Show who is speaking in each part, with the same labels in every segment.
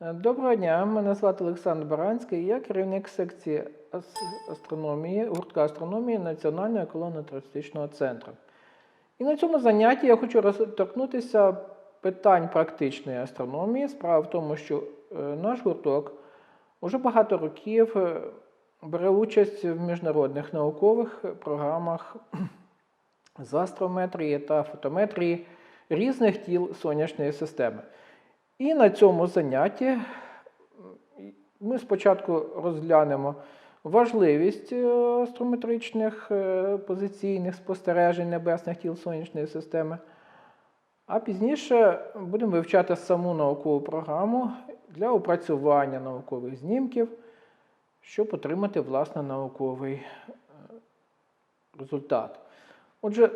Speaker 1: Доброго дня, мене звати Олександр Баранський, я керівник секції астрономії, гуртка астрономії Національного еколого-туристичного центру. І на цьому занятті я хочу торкнутися питань практичної астрономії. Справа в тому, що е, наш гурток уже багато років е, бере участь в міжнародних наукових програмах з астрометрії та фотометрії різних тіл сонячної системи. І на цьому занятті ми спочатку розглянемо важливість е, астрометричних е, позиційних спостережень небесних тіл сонячної системи, а пізніше будемо вивчати саму наукову програму для опрацювання наукових знімків, щоб отримати власне науковий е, результат. Отже,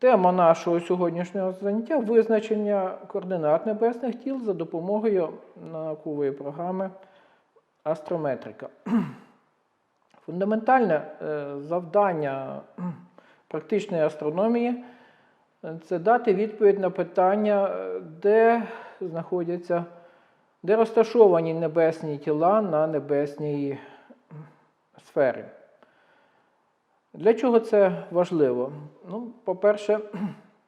Speaker 1: Тема нашого сьогоднішнього заняття визначення координат небесних тіл за допомогою наукової програми Астрометрика. Фундаментальне е, завдання практичної астрономії це дати відповідь на питання, е, де знаходяться, де розташовані небесні тіла на небесній сфері. Для чого це важливо? Ну, по-перше,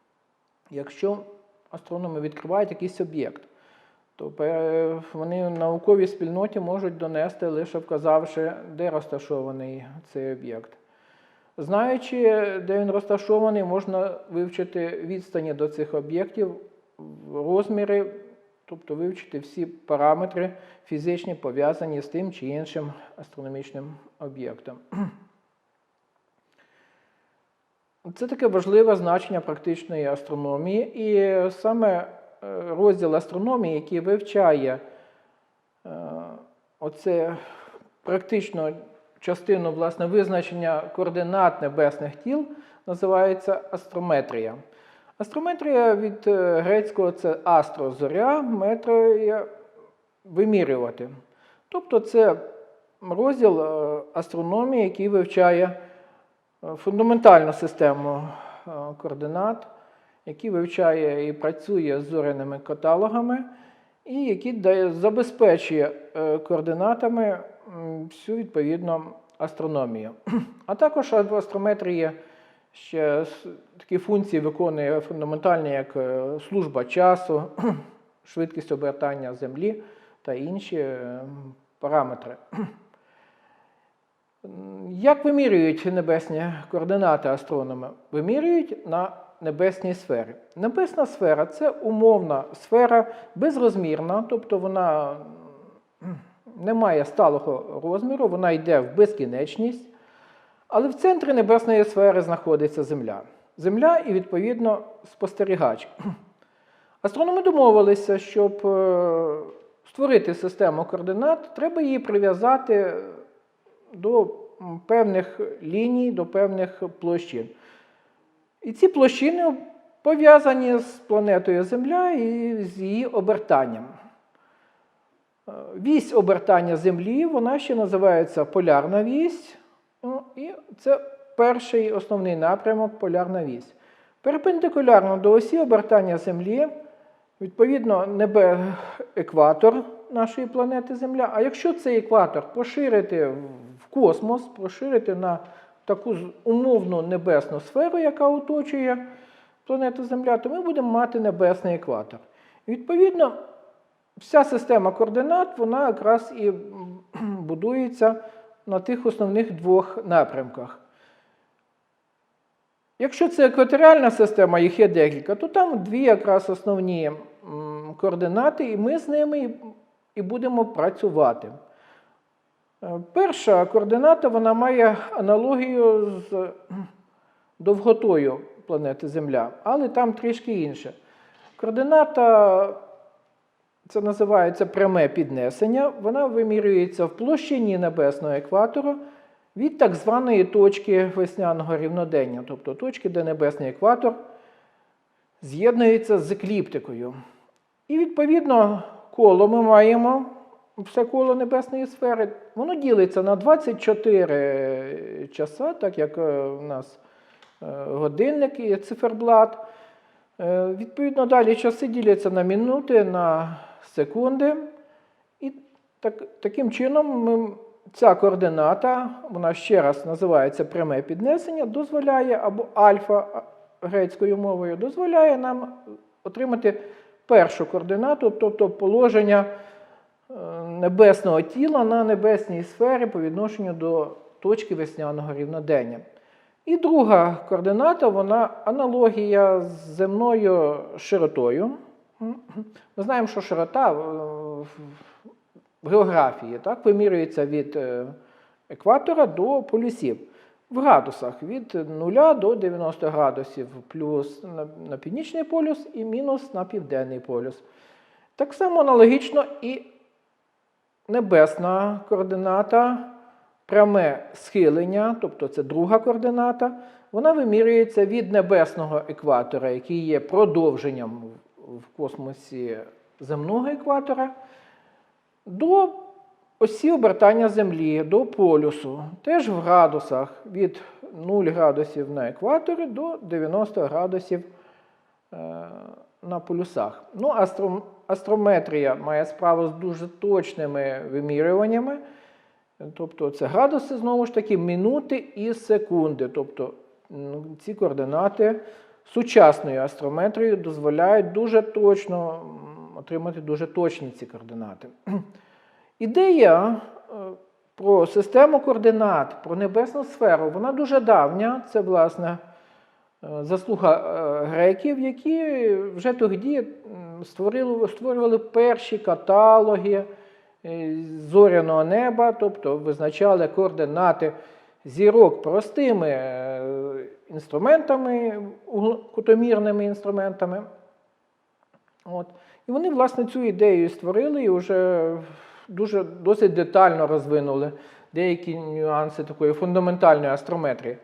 Speaker 1: якщо астрономи відкривають якийсь об'єкт, то вони в науковій спільноті можуть донести, лише вказавши, де розташований цей об'єкт. Знаючи, де він розташований, можна вивчити відстані до цих об'єктів, розміри, тобто вивчити всі параметри фізичні, пов'язані з тим чи іншим астрономічним об'єктом. Це таке важливе значення практичної астрономії, і саме е, розділ астрономії, який вивчає е, оце практичну частину власне, визначення координат небесних тіл, називається астрометрія. Астрометрія від е, грецького це астро зоря, метрія вимірювати. Тобто це розділ астрономії, який вивчає фундаментальну систему е, координат, який вивчає і працює з зоряними каталогами, і дає, забезпечує е, координатами всю відповідну астрономію. А також в астрометрії ще такі функції виконує фундаментальні, як е, служба часу, швидкість обертання Землі та інші е, параметри. Як вимірюють небесні координати астрономи? Вимірюють на небесній сфері. Небесна сфера це умовна сфера безрозмірна, тобто вона не має сталого розміру, вона йде в безкінечність. Але в центрі небесної сфери знаходиться Земля. Земля і, відповідно, спостерігач. Астрономи домовилися, щоб е, створити систему координат, треба її прив'язати до певних ліній, до певних площин. І ці площини пов'язані з планетою Земля і з її обертанням. Е, Вісь обертання Землі, вона ще називається полярна вісь. Ну, І це перший основний напрямок полярна вісь. Перпендикулярно до осі обертання Землі, відповідно, небе екватор нашої планети Земля. А якщо цей екватор поширити в космос, поширити на таку умовну небесну сферу, яка оточує планету Земля, то ми будемо мати небесний екватор. І, відповідно, вся система координат, вона якраз і будується на тих основних двох напрямках. Якщо це екваторіальна система, їх є декілька, то там дві якраз основні координати, і ми з ними і- будемо працювати. Е, Перша координата вона має аналогію з довготою планети Земля, але там трішки інше. Координата це називається пряме піднесення. Вона вимірюється в площині небесного екватору від так званої точки весняного рівнодення, тобто точки, де небесний екватор з'єднується з екліптикою. І відповідно коло ми маємо все коло небесної сфери. Воно ділиться на 24 часа, так як е, у нас е, годинник і циферблат. Е, Відповідно, далі часи діляться на минути, на секунди. Так, таким чином, ми, ця координата, вона ще раз називається пряме піднесення, дозволяє або альфа грецькою мовою, дозволяє нам отримати першу координату, тобто положення е, небесного тіла на небесній сфері по відношенню до точки весняного рівнодення. І друга координата, вона аналогія з земною широтою. Ми знаємо, що широта в- географії так, вимірюється від е, екватора до полюсів. В градусах від 0 до 90 градусів, плюс на північний полюс і мінус на південний полюс. Так само аналогічно і небесна координата, пряме схилення, тобто це друга координата, вона вимірюється від небесного екватора, який є продовженням в- космосі земного екватора, до осі обертання Землі, до полюсу, теж в градусах від 0 градусів на екваторі до 90 градусів е, на полюсах. Ну, астром- астрометрія має справу з дуже точними вимірюваннями. Тобто це градуси, знову ж таки, минути і секунди. Тобто ці координати сучасною астрометрією дозволяють дуже точно отримати дуже точні ці координати. Ідея е, про систему координат, про небесну сферу, вона дуже давня. Це, власне, заслуга е, греків, які вже тоді створили, створювали перші каталоги е, зоряного неба, тобто визначали координати зірок простими е, інструментами, кутомірними інструментами. От. І вони, власне, цю ідею створили і вже дуже досить детально розвинули деякі нюанси такої фундаментальної астрометрії.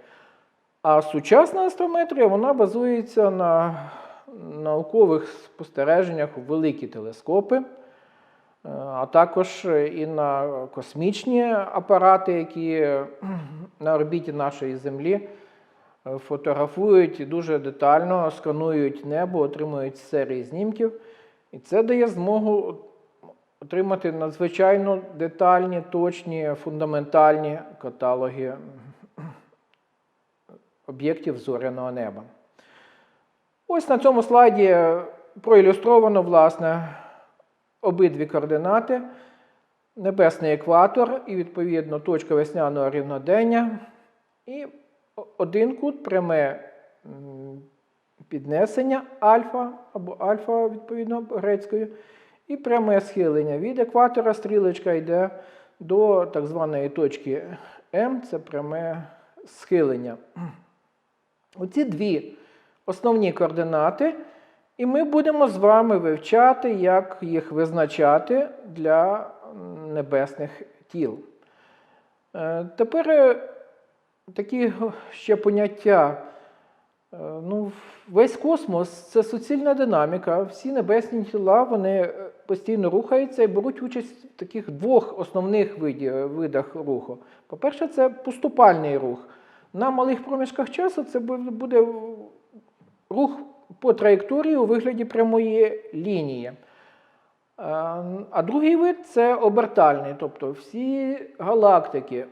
Speaker 1: А сучасна астрометрія вона базується на наукових спостереженнях у великі телескопи, а також і на космічні апарати, які на орбіті нашої Землі е, фотографують і дуже детально сканують небо, отримують серії знімків. І це дає змогу отримати надзвичайно детальні, точні, фундаментальні каталоги об'єктів зоряного неба. Ось на цьому слайді проілюстровано, власне, обидві координати, небесний екватор і, відповідно, точка весняного рівнодення. І один кут пряме піднесення альфа або альфа, відповідно, грецькою, і пряме схилення. Від екватора стрілочка йде до так званої точки М, це пряме схилення. Оці дві основні координати, і ми будемо з вами вивчати, як їх визначати для небесних тіл. Е, Тепер е, такі ще поняття. Е, Ну, весь космос це суцільна динаміка. Всі небесні тіла вони постійно рухаються і беруть участь в таких двох основних видах руху. По-перше, це поступальний рух. На малих проміжках часу це буде рух по траєкторії у вигляді прямої лінії. А а другий вид це обертальний, тобто всі галактики,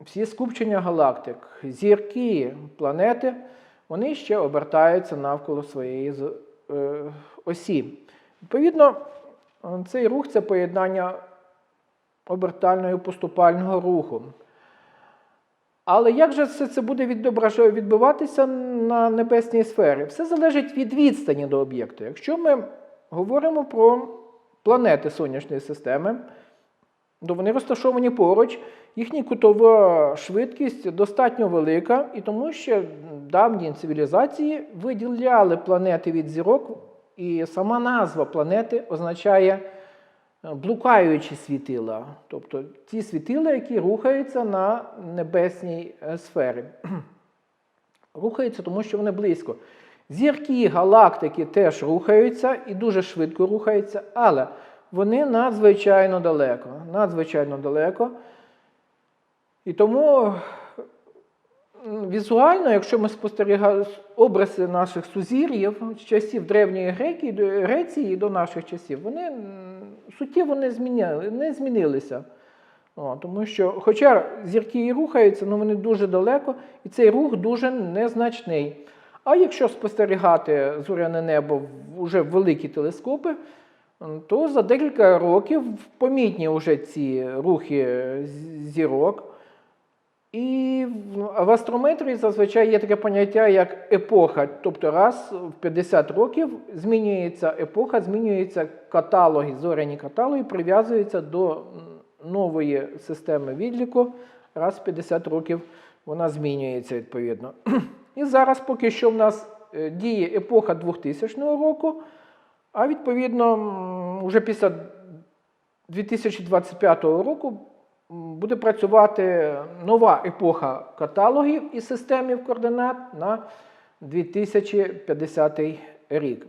Speaker 1: всі скупчення галактик, зірки, планети, вони ще обертаються навколо своєї е, осі. Відповідно, е, цей рух це поєднання обертального і поступального руху. Але як же все це буде відбиватися на небесній сфері? Все залежить від відстані до об'єкту. Якщо ми говоримо про планети Сонячної системи, то вони розташовані поруч, їхня кутова швидкість достатньо велика, і тому що давні цивілізації виділяли планети від зірок, і сама назва планети означає блукаючі світила, тобто ті світила, які рухаються на небесній е, сфері. Рухаються, тому що вони близько. Зірки, галактики теж рухаються і дуже швидко рухаються, але вони надзвичайно далеко. Надзвичайно далеко. І тому візуально, якщо ми спостерігаємо образи наших сузір'їв з часів Древньої Грекії, Греції до наших часів, вони суттєво не, зміняли, не змінилися. О, тому що, хоча зірки і рухаються, але вони дуже далеко, і цей рух дуже незначний. А якщо спостерігати зоряне небо в- уже в великі телескопи, то за декілька років помітні вже ці рухи зірок. І в- астрометрії зазвичай є таке поняття, як епоха. Тобто раз в 50 років змінюється епоха, змінюються каталоги, зоряні каталоги, прив'язуються до нової системи відліку. Раз в 50 років вона змінюється відповідно. І зараз поки що в нас е, діє епоха 2000 року, а відповідно вже після 2025 року буде працювати нова епоха каталогів і системів координат на 2050 рік.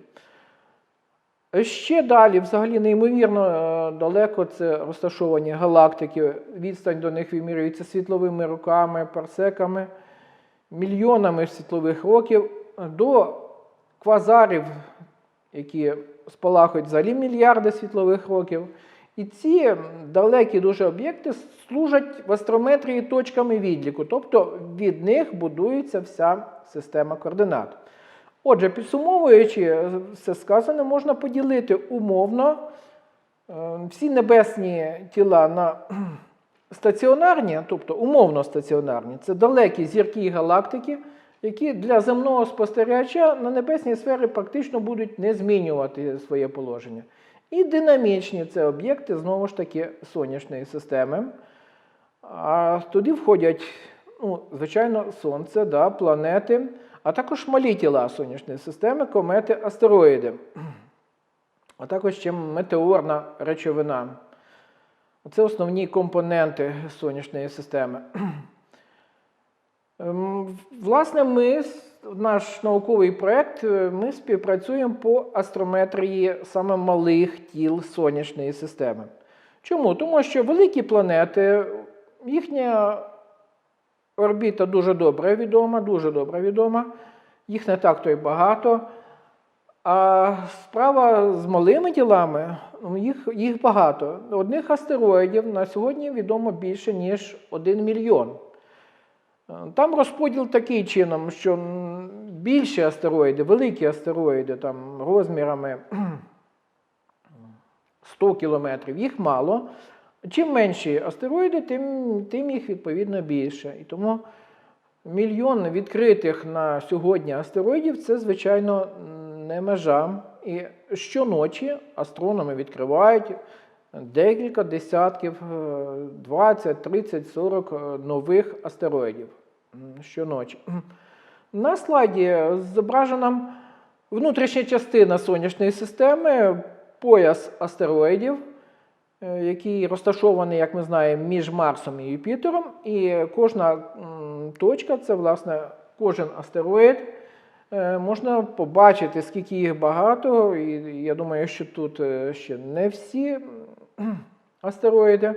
Speaker 1: Ще далі, взагалі, неймовірно е, далеко це розташовані галактики. Відстань до них вимірюється світловими роками, парсеками, мільйонами світлових років до квазарів, які спалахують взагалі мільярди світлових років. І ці далекі дуже об'єкти служать в астрометрії точками відліку, тобто від них будується вся система координат. Отже, підсумовуючи все сказане, можна поділити умовно е, всі небесні тіла на стаціонарні, тобто умовно стаціонарні, це далекі зірки і галактики, які для земного спостерігача на небесній сфері практично будуть не змінювати своє положення. І динамічні це об'єкти, знову ж таки, сонячної системи. А туди входять, ну, звичайно, Сонце, да, планети, а також малі тіла сонячної системи, комети, астероїди, а також ще метеорна речовина. Це основні компоненти сонячної системи. Ем, Власне, ми, наш науковий проєкт, е, ми співпрацюємо по астрометрії саме малих тіл сонячної системи. Чому? Тому що великі планети, їхня орбіта дуже добре відома, дуже добре відома, їх не так то й багато. А справа з малими тілами, ну, їх, їх багато. Одних астероїдів на сьогодні відомо більше, ніж 1 мільйон. Там розподіл такий чином, що більші астероїди, великі астероїди там, розмірами 100 кілометрів, їх мало. Чим менші астероїди, тим, тим їх відповідно більше. І тому мільйон відкритих на сьогодні астероїдів це, звичайно, не межа. І щоночі астрономи відкривають декілька десятків, е, 20, 30, 40 е, нових астероїдів щоночі. На слайді зображена внутрішня частина сонячної системи, пояс астероїдів, е, який розташований, як ми знаємо, між Марсом і Юпітером. І кожна точка це, власне, кожен астероїд. Е, Можна побачити, скільки їх багато, і я думаю, що тут е, ще не всі астероїди.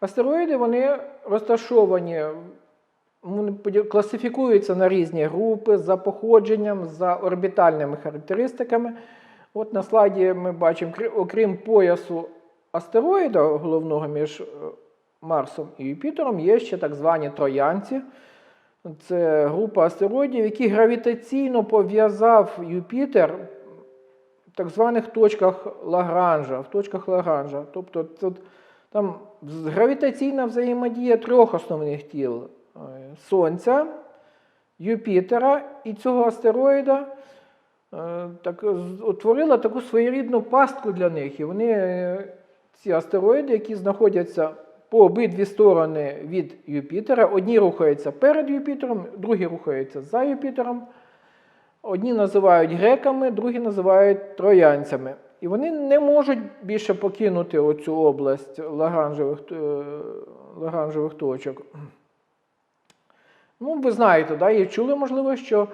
Speaker 1: Астероїди вони розташовані, класифікуються на різні групи за походженням, за орбітальними характеристиками. От на слайді ми бачимо, окрім поясу астероїда головного між е, Марсом і Юпітером, є ще так звані троянці. Це група астероїдів, які гравітаційно пов'язав Юпітер в так званих точках Лагранжа, в точках Лагранжа. Тобто тут, там гравітаційна взаємодія трьох основних тіл: Сонця, Юпітера і цього астероїда. е, Так, утворила таку своєрідну пастку для них. І вони, е, ці астероїди, які знаходяться по обидві сторони від Юпітера, одні рухаються перед Юпітером, другі рухаються за Юпітером. Одні називають греками, другі називають троянцями. І вони не можуть більше покинути оцю область лагранжевих, е, лагранжевих точок. Ну, ви знаєте, да, і чули, можливо, що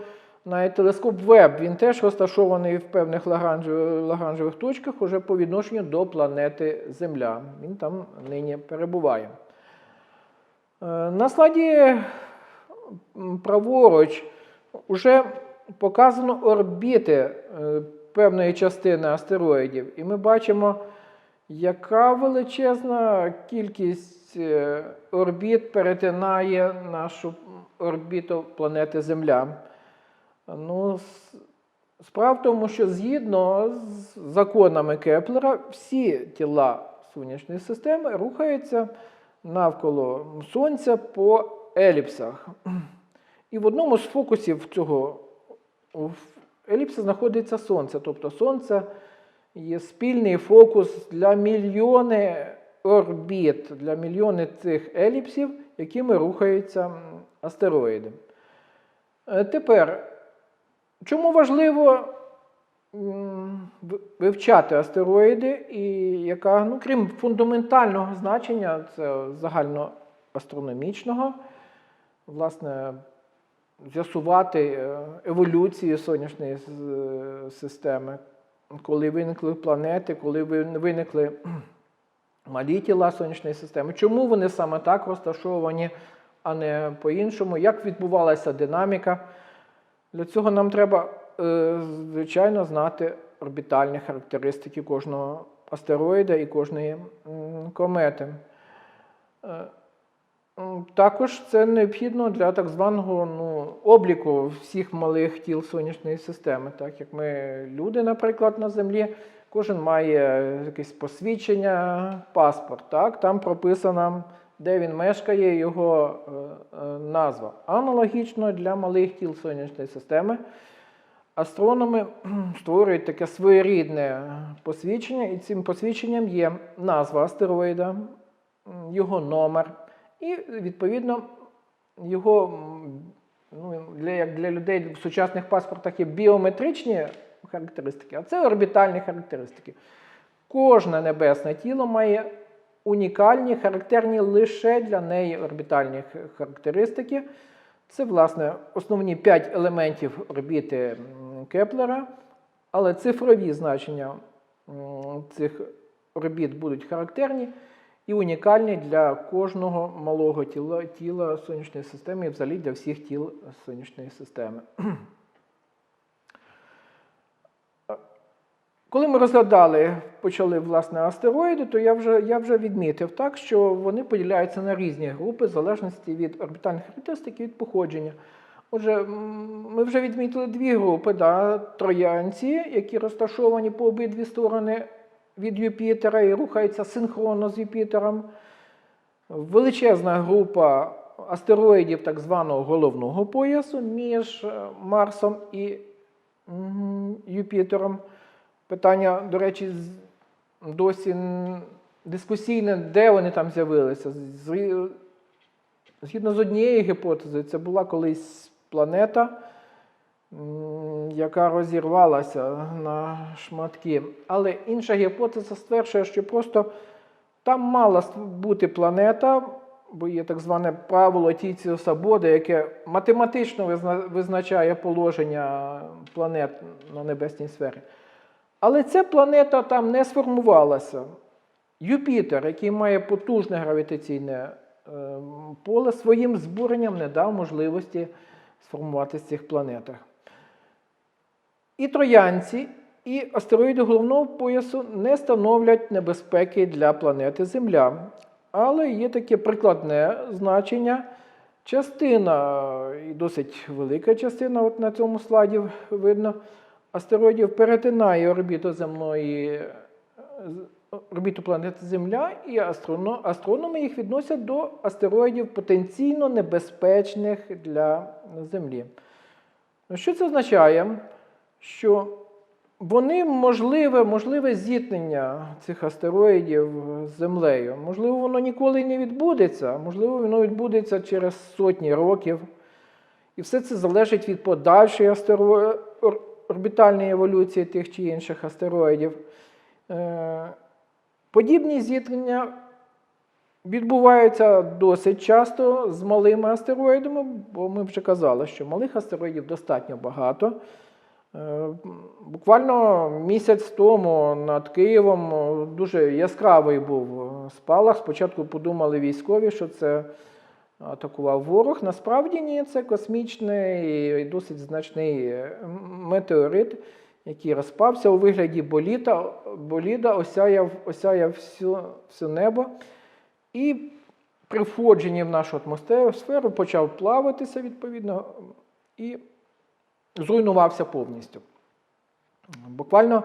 Speaker 1: навіть телескоп Веб він теж розташований в певних лагранжевих, точках уже по відношенню до планети Земля. Він там нині перебуває. Е, На слайді праворуч вже показано орбіти е, певної частини астероїдів. І ми бачимо, яка величезна кількість е, орбіт перетинає нашу орбіту планети Земля. Ну, справа в тому, що згідно з законами Кеплера, всі тіла сонячної системи рухаються навколо Сонця по еліпсах. І в одному з фокусів цього в еліпсі знаходиться Сонце. Тобто Сонце є спільний фокус для мільйони орбіт, для мільйони цих еліпсів, якими рухаються астероїди. Е, Тепер, чому важливо вивчати астероїди, і яка, ну, крім фундаментального значення, це загальноастрономічного, власне, з'ясувати е, еволюцію сонячної системи, коли виникли планети, коли виникли малі тіла сонячної системи. Чому вони саме так розташовані, а не по-іншому? Як відбувалася динаміка? Для цього нам треба, е, звичайно, знати орбітальні характеристики кожного астероїда і кожної комети. Е, Також це необхідно для так званого ну, обліку всіх малих тіл сонячної системи. Так як ми, люди, наприклад, на Землі, кожен має якесь посвідчення, паспорт. Так? Там прописано, де він мешкає, його е, е, назва. Аналогічно для малих тіл сонячної системи. Астрономи створюють таке своєрідне посвідчення, і цим посвідченням є назва астероїда, його номер, і, відповідно, його ну, для, як для людей в сучасних паспортах є біометричні характеристики, а це орбітальні характеристики. Кожне небесне тіло має унікальні, характерні лише для неї орбітальні характеристики. Це, власне, основні 5 елементів орбіти Кеплера, але цифрові значення цих орбіт будуть характерні і унікальні для кожного малого тіла, тіла сонячної системи і взагалі для всіх тіл сонячної системи. Коли ми розглядали, почали власне астероїди, то я вже, я вже відмітив так, що вони поділяються на різні групи в залежності від орбітальних характеристик і від походження. Отже, ми вже відмітили дві групи, да, троянці, які розташовані по обидві сторони від Юпітера і рухаються синхронно з Юпітером. Величезна група астероїдів так званого головного поясу між е, Марсом і Юпітером. Питання, до речі, досі дискусійне, де вони там з'явилися. Згідно з однією гіпотезою, це була колись планета, яка розірвалася на шматки. Але інша гіпотеза стверджує, що просто там мала бути планета, бо є так зване правило Тіціуса Бода, яке математично визначає положення планет на небесній сфері. Але ця планета там не сформувалася. Юпітер, який має потужне гравітаційне е, поле, своїм збуренням не дав можливості сформуватися цих планетах. І троянці, і астероїди головного поясу не становлять небезпеки для планети Земля. Але є таке прикладне значення. Частина, і досить велика частина, от на цьому слайді видно, астероїдів перетинає орбіту земної орбіту планети Земля, і астроно- астрономи їх відносять до астероїдів потенційно небезпечних для Землі. Що це означає? Що вони можливе, можливе зіткнення цих астероїдів з Землею. Можливо, воно ніколи не відбудеться, можливо, воно відбудеться через сотні років. І все це залежить від подальшої астеро... орбітальної еволюції тих чи інших астероїдів. Е, Подібні зіткнення відбуваються досить часто з малими астероїдами, бо ми вже казали, що малих астероїдів достатньо багато. Е, Буквально місяць тому над Києвом е, дуже яскравий був е, спалах. Спочатку подумали військові, що це атакував ворог. Насправді ні, це космічний і досить значний метеорит, який розпався у вигляді боліта, боліда, осяяв, осяяв всю, все небо. І при входженні в нашу атмосферу почав плаватися відповідно і зруйнувався повністю. Буквально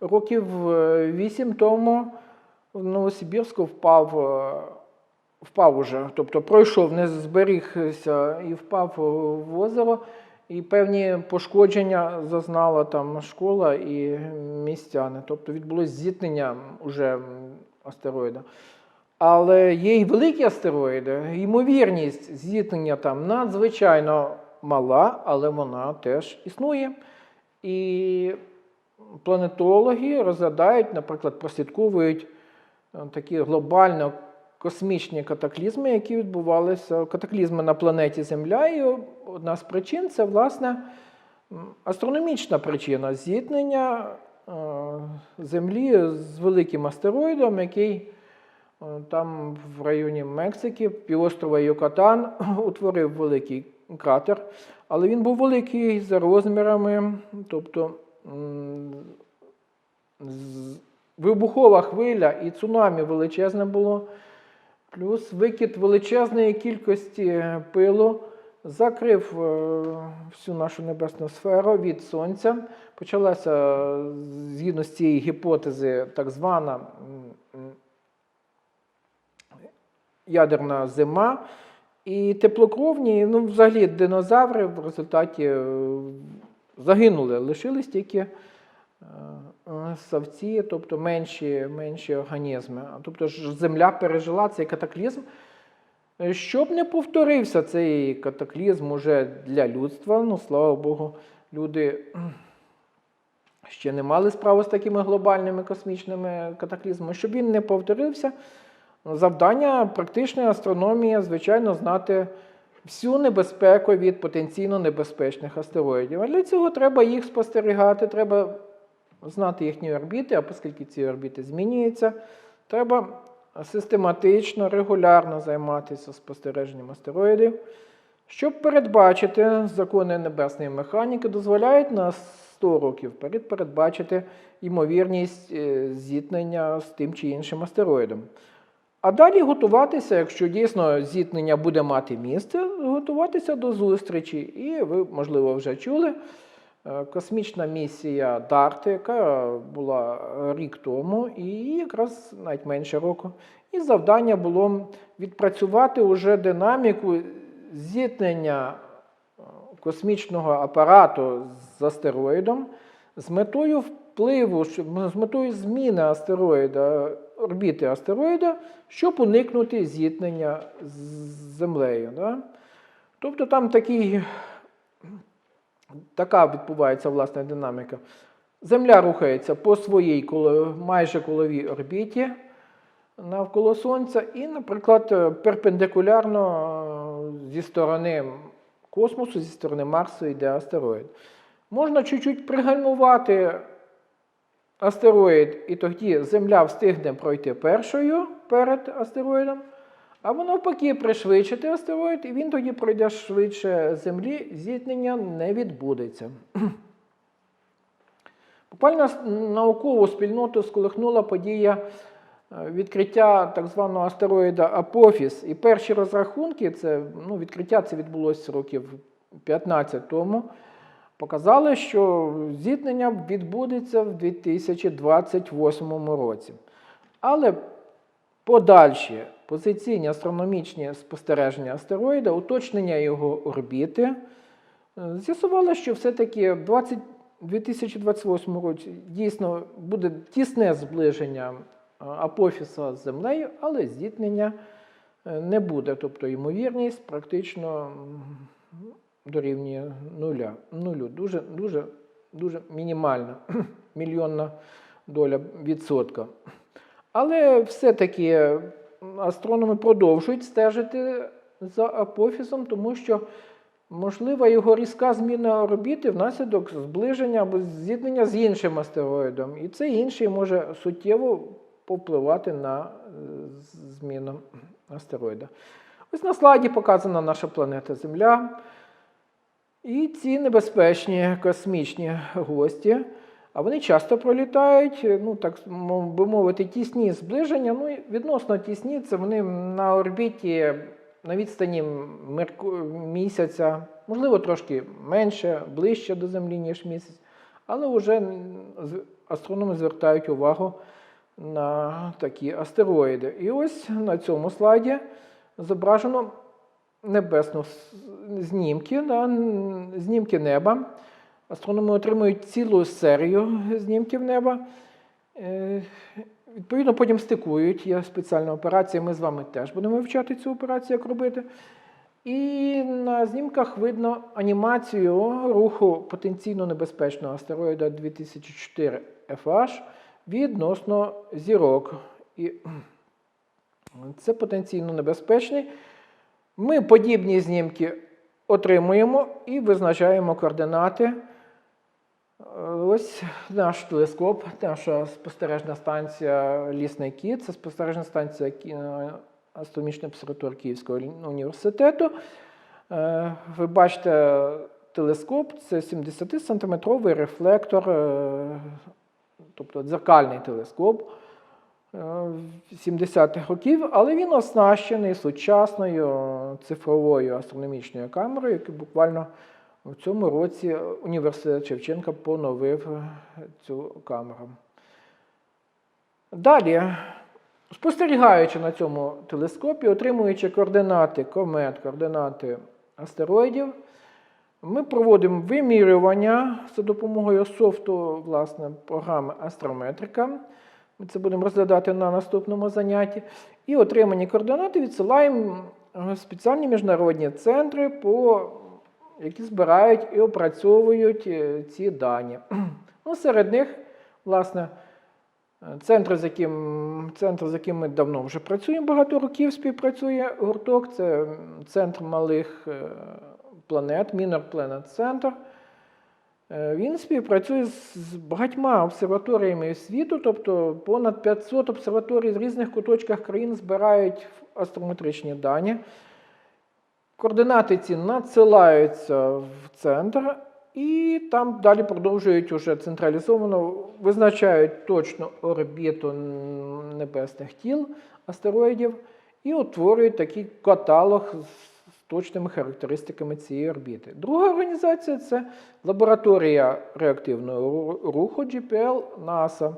Speaker 1: років 8 тому в Новосибірську впав, е, впав уже, тобто пройшов, не зберігся і впав в озеро, і певні пошкодження зазнала там школа і містяни. Тобто відбулось зіткнення уже астероїда. Але є й великі астероїди. Ймовірність зіткнення там надзвичайно мала, але вона теж існує. І планетологи розглядають, наприклад, прослідковують е, такі глобально космічні катаклізми, які відбувалися, катаклізми на планеті Земля. І одна з причин це, власне, астрономічна причина зіткнення е, Землі з великим астероїдом, який е, там в районі Мексики, півострова Юкатан, утворив великий кратер. Але він був великий за розмірами, тобто вибухова хвиля і цунамі величезне було, плюс викид величезної кількості пилу закрив е, всю нашу небесну сферу від Сонця. Почалася, згідно з цієї гіпотези, так звана ядерна зима. І теплокровні, ну, взагалі динозаври в результаті е, загинули, лишились тільки е, савці, тобто менші, менші організми. Тобто ж земля пережила цей катаклізм. Е, Щоб не повторився цей катаклізм уже для людства, ну слава Богу, люди ще не мали справу з такими глобальними космічними катаклізмами, щоб він не повторився. Завдання практичної астрономії, звичайно, знати всю небезпеку від потенційно небезпечних астероїдів. А для цього треба їх спостерігати, треба знати їхні орбіти, а оскільки ці орбіти змінюються, треба систематично, регулярно займатися спостереженням астероїдів. Щоб передбачити закони небесної механіки, дозволяють на 100 років вперед передбачити ймовірність е, зіткнення з тим чи іншим астероїдом. А далі готуватися, якщо дійсно зіткнення буде мати місце, готуватися до зустрічі. І ви, можливо, вже чули. е, Космічна місія DART, яка була рік тому, і якраз навіть менше року. І завдання було відпрацювати уже динаміку зіткнення е, космічного апарату з астероїдом з метою впливу, з метою зміни астероїда, орбіти астероїда, щоб уникнути зіткнення з Землею. Да? Тобто там такий, така відбувається власне динаміка. Земля рухається по своїй майже коловій орбіті навколо Сонця, і, наприклад, перпендикулярно е, зі сторони космосу, зі сторони Марсу йде астероїд. Можна чуть-чуть пригальмувати астероїд, і тоді Земля встигне пройти першою перед астероїдом, або навпаки пришвидшити астероїд, і він тоді пройде швидше Землі, зіткнення не відбудеться. Буквально наукову спільноту сколихнула подія е, відкриття так званого астероїда Апофіс. І перші розрахунки, це ну, відкриття це відбулося років 15 тому. Показали, що зіткнення відбудеться в 2028 році. Але подальші позиційні астрономічні спостереження астероїда, уточнення його орбіти, е, з'ясувало, що все-таки в 20 2028 році дійсно буде тісне зближення е, апофіса з Землею, але зіткнення е, не буде. Тобто ймовірність практично дорівнює нуля. нулю. Дуже, дуже, дуже мінімальна, мільйонна доля відсотка. Але все-таки астрономи продовжують стежити за апофісом, тому що можлива його різка зміна орбіти внаслідок зближення або зіткнення з іншим астероїдом. І цей інший може суттєво повпливати на е, зміну астероїда. Ось на слайді показана наша планета Земля. І ці небезпечні космічні гості, а вони часто пролітають, ну так би мовити, тісні зближення. Ну, відносно тісні, це вони на орбіті на відстані місяця, можливо, трошки менше, ближче до Землі, ніж місяць, але вже астрономи звертають увагу на такі астероїди. І ось на цьому слайді зображено небесну знімки, да, знімки неба. Астрономи отримують цілу серію знімків неба. Е, Відповідно, потім стикують. Є спеціальна операція. Ми з вами теж будемо вивчати цю операцію, як робити. І на знімках видно анімацію руху потенційно небезпечного астероїда 2004 FH відносно зірок. І це потенційно небезпечний. Ми подібні знімки отримуємо і визначаємо координати. Ось наш телескоп, наша спостережна станція Лісний кіт, це спостережна станція астрономічної обсерваторії Київського університету. Е, Ви бачите телескоп, це 70-сантиметровий рефлектор, е, тобто дзеркальний телескоп. Е, 70-х років, але він оснащений сучасною цифровою астрономічною камерою, яку буквально в цьому році університет Шевченка поновив е, цю камеру. Далі, спостерігаючи на цьому телескопі, отримуючи координати комет, координати астероїдів, ми проводимо вимірювання за допомогою софту власне, програми Астрометрика. Ми це будемо розглядати на наступному занятті. І отримані координати відсилаємо в спеціальні міжнародні центри, по, які збирають і опрацьовують е, ці дані. Ну, серед них, власне, центр, з яким, центр, з яким ми давно вже працюємо, багато років співпрацює гурток. Це центр малих е, планет, Minor Planet Center. Е, Він співпрацює з багатьма обсерваторіями світу, тобто понад 500 обсерваторій з різних куточках країн збирають астрометричні дані. Координати ці надсилаються в центр, і там далі продовжують уже централізовано, визначають точну орбіту небесних тіл астероїдів і утворюють такий каталог з точними характеристиками цієї орбіти. Друга організація це лабораторія реактивного руху GPL НАСА.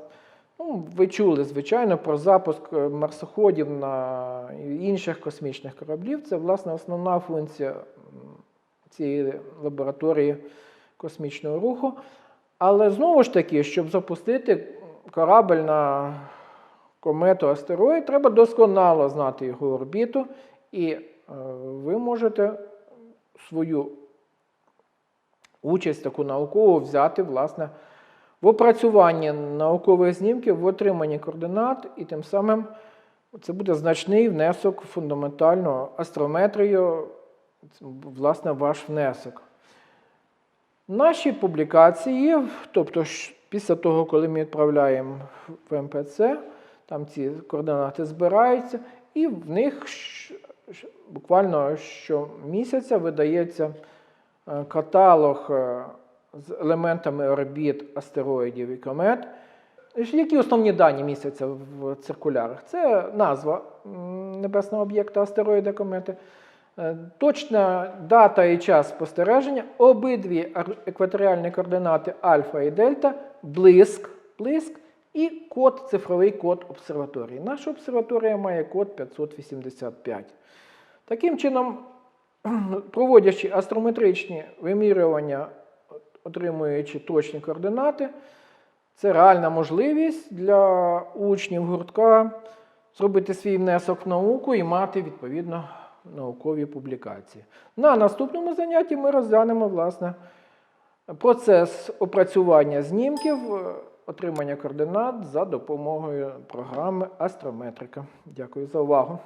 Speaker 1: Ну, ви чули, звичайно, про запуск е, марсоходів на інших космічних кораблів. Це, власне, основна функція цієї лабораторії космічного руху. Але знову ж таки, щоб запустити корабль на комету астероїд, треба досконало знати його орбіту, і ви можете свою участь таку наукову взяти, власне, в опрацюванні наукових знімків, в отриманні координат, і тим самим це буде значний внесок в фундаментальну астрометрію, власне, ваш внесок. Наші публікації, тобто після того, коли ми відправляємо в МПЦ, там ці координати збираються, і в них буквально щомісяця видається е, каталог е, з елементами орбіт астероїдів і комет. Які основні дані містяться в циркулярах? Це назва небесного об'єкта астероїда комети, е, точна дата і час спостереження, обидві екваторіальні координати альфа і дельта, блиск, блиск і код, цифровий код обсерваторії. Наша обсерваторія має код 585. Таким чином, проводячи астрометричні вимірювання, отримуючи точні координати, це реальна можливість для учнів гуртка зробити свій внесок в науку і мати відповідно наукові публікації. На наступному занятті ми розглянемо власне процес опрацювання знімків, отримання координат за допомогою програми Астрометрика. Дякую за увагу.